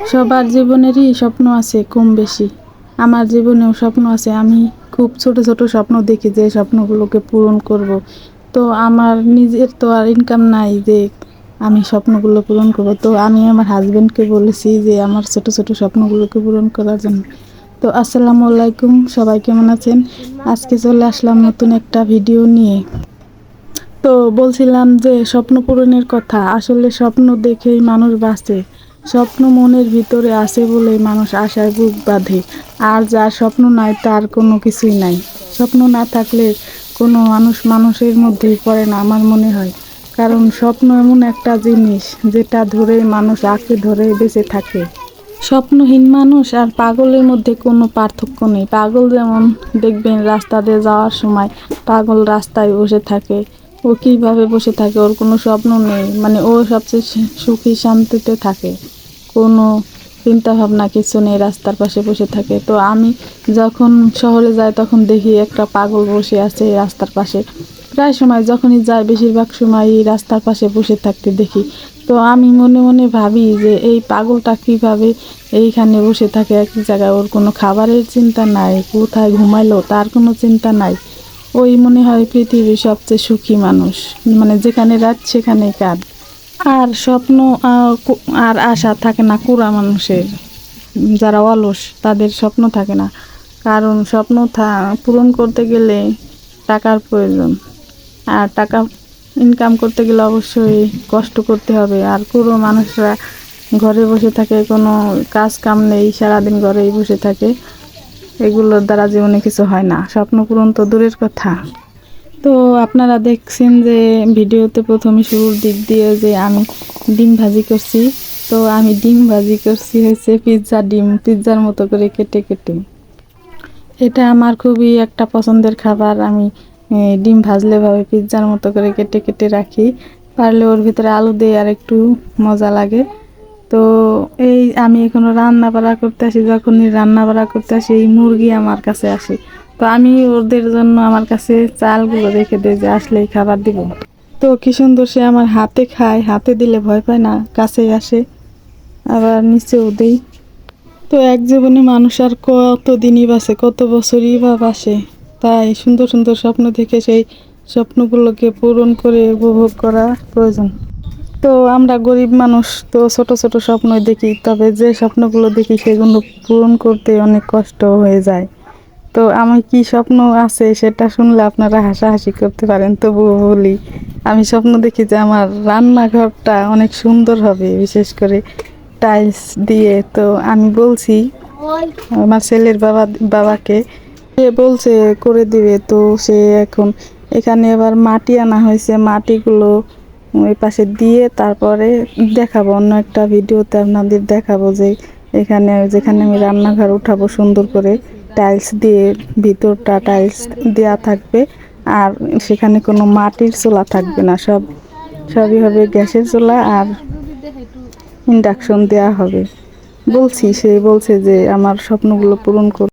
সবার জীবনেরই স্বপ্ন আছে কম বেশি। আমার জীবনেও স্বপ্ন আছে। আমি খুব ছোট ছোট স্বপ্ন দেখি যে স্বপ্নগুলোকে পূরণ করব। তো আমার নিজের তো আর ইনকাম নাই যে আমি স্বপ্নগুলো পূরণ করব। তো আমি আমার হাজব্যান্ডকে বলেছি যে আমার ছোট ছোট স্বপ্নগুলোকে পূরণ করার জন্য। তো আসসালামু আলাইকুম, সবাই কেমন আছেন? আজকে চলে আসলাম নতুন একটা ভিডিও নিয়ে। তো বলছিলাম যে স্বপ্ন পূরণের কথা। আসলে স্বপ্ন দেখেই মানুষ বাঁচে। স্বপ্ন মনের ভিতরে আছে বলেই মানুষ আশায় বুক বাঁধে। আর যার স্বপ্ন নাই, তার কোনো কিছুই নাই। স্বপ্ন না থাকলে কোনো মানুষ মানুষের মধ্যেই পড়ে না আমার মনে হয়। কারণ স্বপ্ন এমন একটা জিনিস যেটা ধরে মানুষ আঁকড়ে ধরে বেঁচে থাকে। স্বপ্নহীন মানুষ আর পাগলের মধ্যে কোনো পার্থক্য নেই। পাগল যেমন দেখবেন রাস্তা দিয়ে যাওয়ার সময় পাগল রাস্তায় বসে থাকে। ও কীভাবে বসে থাকে? ওর কোনো স্বপ্ন নেই। মানে ও সবচেয়ে সুখী শান্তিতে থাকে। কোনো চিন্তা ভাবনা কিছু নেই, রাস্তার পাশে বসে থাকে। তো আমি যখন শহরে যাই, তখন দেখি একটা পাগল বসে আছে রাস্তার পাশে। প্রায় সময় যখনই যাই, বেশিরভাগ সময়ই রাস্তার পাশে বসে থাকতে দেখি। তো আমি মনে মনে ভাবি যে এই পাগলটা কীভাবে এইখানে বসে থাকে? এক জায়গায় ওর কোনো খাবারের চিন্তা নাই, কোথায় ঘুমাইলো? তার কোনো চিন্তা নাই। ওই মনে হয় পৃথিবীর সবচেয়ে সুখী মানুষ। মানে যেখানে রাত সেখানে কাঁদ আর স্বপ্ন আর আশা থাকে না কুড়া মানুষের। যারা অলস, তাদের স্বপ্ন থাকে না। কারণ স্বপ্ন থা- পূরণ করতে গেলে টাকার প্রয়োজন। আর টাকা ইনকাম করতে গেলে অবশ্যই কষ্ট করতে হবে। আর পুরো মানুষরা ঘরে বসে থাকে, কোনো কাজ কাম নেই, সারাদিন ঘরেই বসে থাকে। এগুলোর দ্বারা জীবনে কিছু হয় না। স্বপ্ন পূরণ তো দূরের কথা। তো আপনারা দেখছেন যে ভিডিওতে প্রথমে শুরুর দিক দিয়ে যে আমি ডিম ভাজি করছি। তো আমি ডিম ভাজি করছি হয়েছে পিৎজা ডিম পিৎজার মতো করে কেটে কেটে। এটা আমার খুবই একটা পছন্দের খাবার। আমি ডিম ভাজলে ভাবে পিৎজার মতো করে কেটে কেটে রাখি। পারলে ওর ভিতরে আলু দিয়ে আর একটু মজা লাগে। তো এই আমি এখনও রান্না বাড়া করতে আসি, যখনই রান্না বাড়া করতে আসি, এই মুরগি আমার কাছে আসে। তো আমি ওদের জন্য আমার কাছে চালগুলো রেখে দিই যে আসলেই খাবার দিব। তো কি সুন্দর সে আমার হাতে খায়, হাতে দিলে ভয় পায় না, কাছেই আসে। আবার নিচেও দেই। তো এক জীবনে মানুষ আর কত দিনই বাসে কত বছরই বা বাসে। তাই সুন্দর সুন্দর স্বপ্ন দেখে সেই স্বপ্নগুলোকে পূরণ করে উপভোগ করা প্রয়োজন। তো আমরা গরিব মানুষ তো ছোট ছোট স্বপ্নই দেখি, তবে যে স্বপ্নগুলো দেখি সেগুলো পূরণ করতে অনেক কষ্ট হয়ে যায়। তো আমার কি স্বপ্ন আছে সেটা শুনলে আপনারা হাসাহাসি করতে পারেন, তবুও বলি, আমি স্বপ্ন দেখি যে আমার রান্নাঘরটা অনেক সুন্দর হবে, বিশেষ করে টাইলস দিয়ে। তো আমি বলছি, আমার ছেলের বাবা, বাবাকে, সে বলছে করে দিবে, তো সে এখন এখানে এবার মাটি আনা হয়েছে, মাটিগুলো ওই পাশে দিয়ে তারপরে দেখাবো, অন্য একটা ভিডিওতে আপনাদের দেখাবো যে এখানে যেখানে আমি রান্নাঘর উঠাবো সুন্দর করে টাইলস দিয়ে, ভিতরটা টাইলস দেওয়া থাকবে আর সেখানে কোনো মাটির চুলা থাকবে না, সব, সবই হবে গ্যাসের চুলা আর ইন্ডাকশন দেওয়া হবে। বলছি, সে বলছে যে আমার স্বপ্নগুলো পূরণ